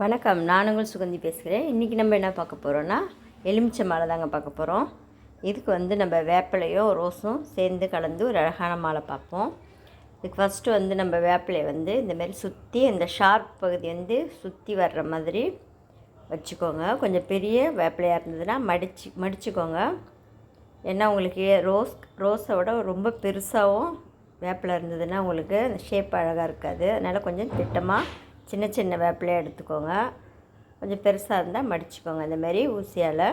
வணக்கம். நான் உங்கள் சுகந்தி பேசுகிறேன். இன்றைக்கி நம்ம என்ன பார்க்க போகிறோன்னா எலுமிச்சை மாலை தாங்க பார்க்க போகிறோம் இதுக்கு வந்து நம்ம வேப்பிலையும் ரோஸும் சேர்ந்து கலந்து ஒரு அழகான மாலை பார்ப்போம். இதுக்கு ஃபஸ்ட்டு வந்து நம்ம வேப்பிலையை வந்து இந்தமாரி சுற்றி அந்த ஷார்ப் பகுதி வந்து சுற்றி வர்ற மாதிரி வச்சுக்கோங்க. கொஞ்சம் பெரிய வேப்பிலையாக இருந்ததுன்னா மடிச்சு மடிச்சுக்கோங்க. ஏன்னா உங்களுக்கு ரோஸ் ரோஸை விட ரொம்ப பெருசாகவும் வேப்பிலை இருந்ததுன்னா உங்களுக்கு அந்த ஷேப் அழகாக இருக்காது. அதனால் கொஞ்சம் திட்டமாக சின்ன சின்ன வேப்பிலையாக எடுத்துக்கோங்க. கொஞ்சம் பெருசாக இருந்தால் மடிச்சுக்கோங்க. இந்தமாரி ஊசியால்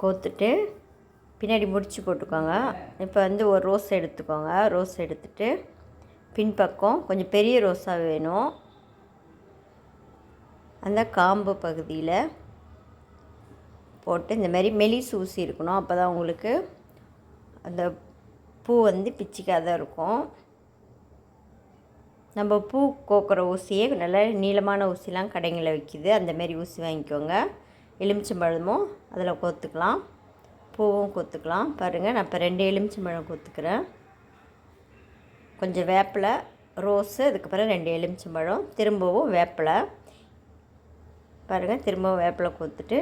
கோத்துட்டு பின்னாடி முடிச்சு போட்டுக்கோங்க. இப்போ வந்து ஒரு ரோஸ் எடுத்துக்கோங்க. ரோஸ் எடுத்துட்டு பின்பக்கம் கொஞ்சம் பெரிய ரோஸாக வேணும். அந்த காம்பு பகுதியில் போட்டு இந்தமாரி மெலிசு ஊசி இருக்கணும். அப்போ தான் உங்களுக்கு அந்த பூ வந்து பிச்சிக்காத இருக்கும். நம்ம பூ கோக்குற ஊசியே நல்ல நீளமான ஊசிலாம் கடைங்களில் விற்கிது அந்தமாரி ஊசி வாங்கிக்கோங்க. எலுமிச்சம்பழமும் அதில் கோத்துக்கலாம். பூவும் கொத்துக்கலாம். பாருங்கள் நான் இப்போ ரெண்டு எலுமிச்சம்பழம் கொத்துக்கிறேன். கொஞ்சம் வேப்பிலை ரோஸு அதுக்கப்புறம் ரெண்டு எலுமிச்சம்பழம் திரும்பவும் வேப்பிலை. பாருங்கள் திரும்பவும் வேப்பிலை கொத்துட்டு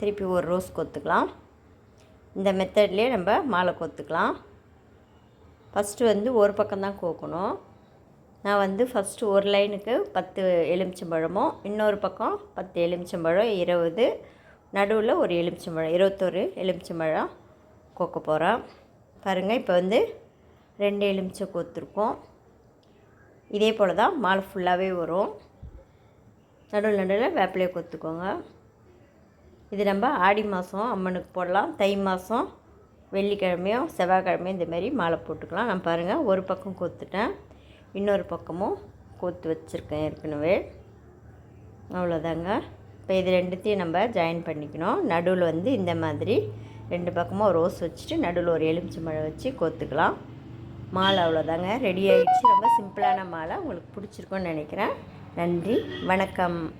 திருப்பி ஒரு ரோஸ் கொத்துக்கலாம். இந்த மெத்தட்லேயே நம்ம மாலை கொத்துக்கலாம். ஃபஸ்ட்டு வந்து ஒரு பக்கம்தான் கோக்கணும். நான் வந்து ஃபஸ்ட்டு ஒரு லைனுக்கு பத்து எலுமிச்சம்பழமும் இன்னொரு பக்கம் பத்து எலுமிச்சம்பழம் இருபது நடுவில் ஒரு எலுமிச்சம்பழம் இருபத்தொரு எலுமிச்சம்பழம் கோக்க போகிறேன் பாருங்கள் இப்போ வந்து ரெண்டு எலுமிச்சை கோத்துருக்கோம். இதே போல் தான் மாலை ஃபுல்லாகவே வரும். நடுவில் நடுவில் வேப்பிலையை கொத்துக்கோங்க. இது நம்ம ஆடி மாதம் அம்மனுக்கு போடலாம். தை மாதம் வெள்ளிக்கிழமையும் செவ்வாய்க்கிழமையும் இந்தமாரி மாலை போட்டுக்கலாம். நான் பாருங்கள் ஒரு பக்கம் கொத்துட்டேன். இன்னொரு பக்கமும் கோத்து வச்சுருக்கேன் ஏற்கனவே. அவ்வளோதாங்க. இப்போ இது ரெண்டுத்தையும் நம்ம ஜாயின் பண்ணிக்கணும். நடுவில் வந்து இந்த மாதிரி ரெண்டு பக்கமும் ரோஸ் வச்சுட்டு நடுவில் ஒரு எலுமிச்சை மழை வச்சு கோத்துக்கலாம். மாலை அவ்வளோதாங்க. ரெடி ஆகிடுச்சு ரொம்ப சிம்பிளான மாலை. உங்களுக்கு பிடிச்சிருக்குன்னு நினைக்கிறேன். நன்றி. வணக்கம்.